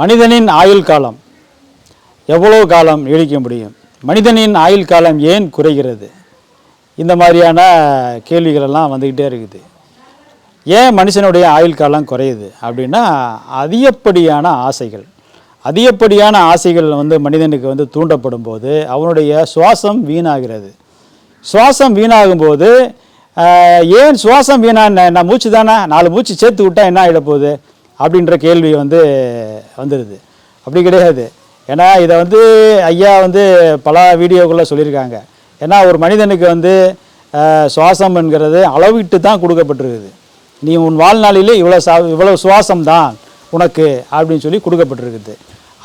மனிதனின் ஆயுள் காலம் எவ்வளோ காலம் நீடிக்க முடியும்? மனிதனின் ஆயுள் காலம் ஏன் குறைகிறது? இந்த மாதிரியான கேள்விகளெல்லாம் வந்துக்கிட்டே இருக்குது. ஏன் மனுஷனுடைய ஆயுள் காலம் குறையுது அப்படின்னா அதிகப்படியான ஆசைகள். அதிகப்படியான ஆசைகள் வந்து மனிதனுக்கு வந்து தூண்டப்படும் போது அவனுடைய சுவாசம் வீணாகிறது. சுவாசம் வீணாகும் போது ஏன் சுவாசம் வீணா நான் மூச்சு தானே நாலு மூச்சு சேர்த்து விட்டால் என்ன ஆகிட போகுது அப்படின்ற கேள்வி வந்து வந்துடுது அப்படி கிடையாது. ஏன்னா இதை வந்து ஐயா வந்து பல வீடியோக்குள்ளே சொல்லியிருக்காங்க. ஏன்னா ஒரு மனிதனுக்கு வந்து சுவாசம் என்கிறது அளவிட்டு தான் கொடுக்கப்பட்டிருக்குது. நீ உன் வாழ்நாளிலே இவ்வளோ சா இவ்வளோ சுவாசம் தான் உனக்கு அப்படின்னு சொல்லி கொடுக்கப்பட்டிருக்குது.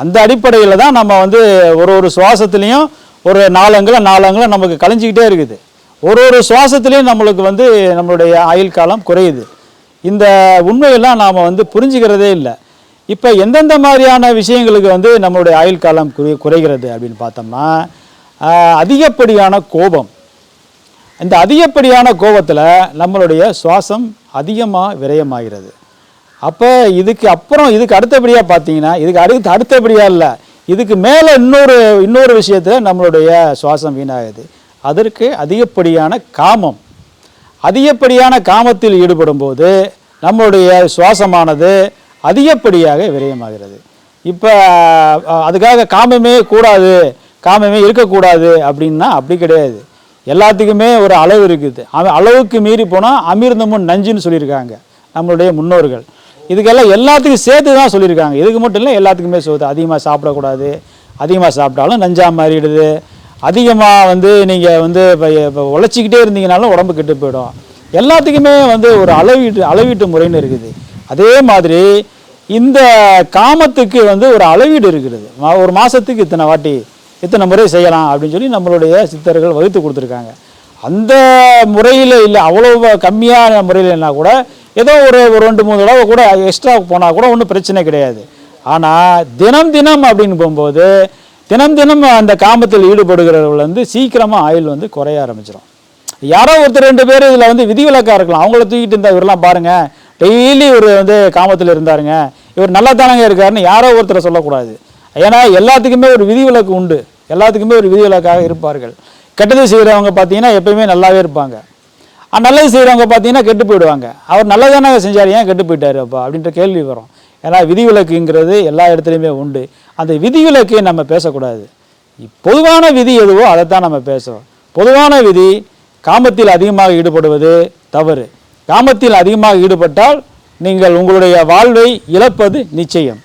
அந்த அடிப்படையில் தான் நம்ம வந்து ஒரு ஒரு சுவாசத்துலேயும் ஒரு நாலங்களை நாலங்களை நமக்கு கலைஞ்சிக்கிட்டே இருக்குது. ஒரு ஒரு சுவாசத்துலேயும் நம்மளுக்கு வந்து நம்மளுடைய ஆயுள் காலம் குறையுது. இந்த உண்மையெல்லாம் நாம் வந்து புரிஞ்சுக்கிறதே இல்லை. இப்போ எந்தெந்த மாதிரியான விஷயங்களுக்கு வந்து நம்மளுடைய ஆயுள் காலம் குறை குறைகிறது அப்படின்னு பார்த்தோம்னா அதிகப்படியான கோபம். இந்த அதிகப்படியான கோபத்தில் நம்மளுடைய சுவாசம் அதிகமாக விரயமாகிறது. அப்போ இதுக்கு அப்புறம் இதுக்கு அடுத்தபடியாக பார்த்தீங்கன்னா இதுக்கு அடுத்து அடுத்தபடியாக இல்லை. இதுக்கு மேலே இன்னொரு இன்னொரு விஷயத்தில் நம்மளுடைய சுவாசம் வீணாகுது. அதற்கு அதிகப்படியான காமம். அதிகப்படியான காமத்தில் ஈடுபடும் போது நம்மளுடைய சுவாசமானது அதிகப்படியாக விரயமாகிறது. இப்போ அதுக்காக காமமே கூடாது காமமே இருக்கக்கூடாது அப்படின்னா அப்படி கிடையாது. எல்லாத்துக்குமே ஒரு அளவு இருக்குது. அளவுக்கு மீறி போனால் அமிர்தமும் நஞ்சுன்னு சொல்லியிருக்காங்க நம்மளுடைய முன்னோர்கள். இதுக்கெல்லாம் எல்லாத்துக்கும் சேர்த்து தான் சொல்லியிருக்காங்க. இதுக்கு மட்டும் இல்லை எல்லாத்துக்குமே சொல்லுது அதிகமாக சாப்பிடக்கூடாது அதிகமாக சாப்பிட்டாலும் நஞ்சாக மாறிடுது. அதிகமாக வந்து நீங்கள் வந்து இப்போ இப்போ உழைச்சிக்கிட்டே இருந்தீங்கனாலும் உடம்பு கெட்டு போயிடும். எல்லாத்துக்குமே வந்து ஒரு அளவீட்டு அளவீட்டு முறைன்னு இருக்குது. அதே மாதிரி இந்த காமத்துக்கு வந்து ஒரு அளவீடு இருக்கிறது மா- ஒரு மாதத்துக்கு இத்தனை வாட்டி இத்தனை முறை செய்யலாம் அப்படின்னு சொல்லி நம்மளுடைய சித்தர்கள் வகுத்து கொடுத்துருக்காங்க. அந்த முறையில் இல்லை அவ்வளோ கம்மியான முறையில்னா கூட ஏதோ ஒரு ஒரு ரெண்டு மூணு தடவை கூட எக்ஸ்ட்ரா போனால் கூட ஒன்றும் பிரச்சனை கிடையாது. ஆனால் தினம் தினம் அப்படின்னு போகும்போது தினம் தினம் அந்த காமத்தில் ஈடுபடுகிறவர்கள் வந்து சீக்கிரமாக ஆயுள் வந்து குறைய ஆரம்பிச்சிடும் யாரோ ஒருத்தர் ரெண்டு பேர் இதில் வந்து விதிவிலக்காக இருக்கலாம். அவங்கள தூக்கிட்டு இருந்தா இவரெல்லாம் பாருங்கள் டெய்லி இவர் வந்து காமத்தில் இருந்தாருங்க. இவர் நல்லா தானங்க இருக்காருன்னு யாரோ ஒருத்தரை சொல்லக்கூடாது. ஏன்னா எல்லாத்துக்குமே ஒரு விதிவிலக்கு உண்டு. எல்லாத்துக்குமே ஒரு விதிவிலக்காக இருப்பார்கள். கெட்டது செய்கிறவங்க பார்த்தீங்கன்னா எப்பயுமே நல்லாவே இருப்பாங்க. நல்லது செய்கிறவங்க பார்த்தீங்கன்னா கெட்டு போயிடுவாங்க. அவர் நல்லதானே செஞ்சார் ஏன் கெட்டு போயிட்டார் அப்பா அப்படின்ற கேள்வி வரும். ஏன்னா விதிவிலக்குங்கிறது எல்லா இடத்துலையுமே உண்டு. அந்த விதிவிலக்கை நம்ம பேசக்கூடாது. பொதுவான விதி எதுவோ அதைத்தான் நம்ம பேசுகிறோம் பொதுவான விதி காமத்தில் அதிகமாக ஈடுபடுவது தவறு. காமத்தில் அதிகமாக ஈடுபட்டால் நீங்கள் உங்களுடைய வாழ்வை இழப்பது நிச்சயம்.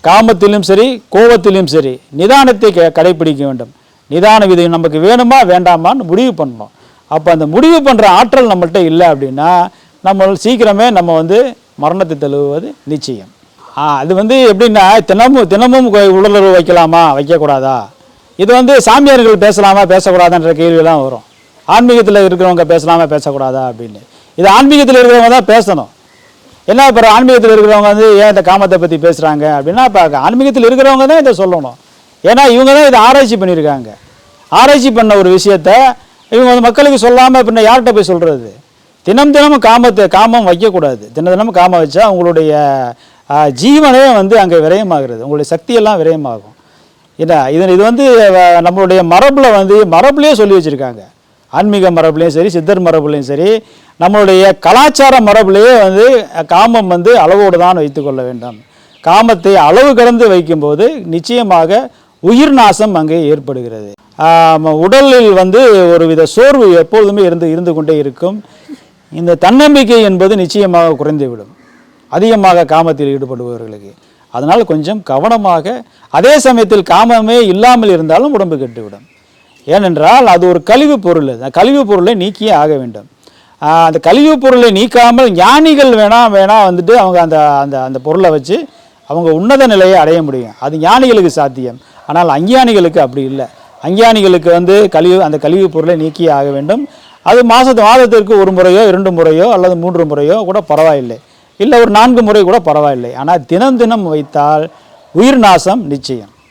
காமத்திலும் சரி கோபத்திலும் சரி நிதானத்தை க- கடைப்பிடிக்க வேண்டும். நிதான விதை நமக்கு வேணுமா வேண்டாமான்னு முடிவு பண்ணணும். அப்போ அந்த முடிவு பண்ணுற ஆற்றல் நம்மள்கிட்ட இல்லை அப்படின்னா நம்ம சீக்கிரமே நம்ம வந்து மரணத்தை தழுவுவது நிச்சயம். அது வந்து எப்படின்னா தினமும் தினமும் உடலுறவு வைக்கலாமா? வைக்கக்கூடாதா? இது வந்து சாமியார்கள் பேசலாமா பேசக்கூடாதான்ற கேள்வியெல்லாம் வரும். ஆன்மீகத்தில் இருக்கிறவங்க பேசலாமா பேசக்கூடாதா அப்படின்னு. இது ஆன்மீகத்தில் இருக்கிறவங்க தான் பேசணும். என்ன இப்போ ஆன்மீகத்தில் இருக்கிறவங்க வந்து ஏன் இந்த காமத்தை பற்றி பேசுகிறாங்க அப்படின்னா இப்போ ஆன்மீகத்தில் இருக்கிறவங்க தான் இதை சொல்லணும். ஏன்னா இவங்க தான் இதை ஆராய்ச்சி பண்ணியிருக்காங்க. ஆராய்ச்சி பண்ண ஒரு விஷயத்த இவங்க வந்து மக்களுக்கு சொல்லாமல் பின்ன யார்கிட்ட போய் சொல்கிறது தினம் தினமும் காமத்தை காமம் வைக்கக்கூடாது. தினம் தினமும் காமம் வச்சா உங்களுடைய ஜீவனே வந்து அங்கே விரயமாகிறது. உங்களுடைய சக்தியெல்லாம் விரயமாகும். என்ன இது இது வந்து நம்மளுடைய மரபில் வந்து மரபுலேயே சொல்லி வச்சுருக்காங்க. ஆன்மீக மரபுலையும் சரி சித்தர் மரபுலையும் சரி நம்மளுடைய கலாச்சார மரபுலேயே வந்து காமம் வந்து அளவோடு தான் வைத்துக்கொள்ள வேண்டும். காமத்தை அளவு கடந்து வைக்கும்போது நிச்சயமாக உயிர் நாசம் அங்கே ஏற்படுகிறது. உடலில் வந்து ஒரு வித சோர்வு எப்பொழுதுமே இருந்து இருந்து கொண்டே இருக்கும். இந்த தன்னம்பிக்கை என்பது நிச்சயமாக குறைந்துவிடும். அதிகமாக காமத்தில் ஈடுபடுபவர்களுக்கு. அதனால் கொஞ்சம் கவனமாக அதே சமயத்தில் காமமே இல்லாமல் இருந்தாலும் உடம்பு கெட்டுவிடும். ஏனென்றால் அது ஒரு கழிவுப் பொருள். அந்த கழிவுப் பொருளை நீக்கியே ஆக வேண்டும். அந்த கழிவுப் பொருளை நீக்காமல் ஞானிகள் வேணாம் வேணாம் வந்துட்டு அவங்க அந்த அந்த அந்த பொருளை வச்சு அவங்க உன்னத நிலையை அடைய முடியும். அது ஞானிகளுக்கு சாத்தியம். ஆனால் அஞ்ஞானிகளுக்கு அப்படி இல்லை. அஞ்ஞானிகளுக்கு வந்து கழிவு அந்த கழிவுப் பொருளை நீக்கியே ஆக வேண்டும். அது மாதத்து மாதத்திற்கு ஒரு முறையோ இரண்டு முறையோ அல்லது மூன்று முறையோ கூட பரவாயில்லை. இல்லை ஒரு நான்கு முறை கூட பரவாயில்லை. ஆனால் தினம் தினம் வைத்தால் உயிர் நாசம் நிச்சயம்.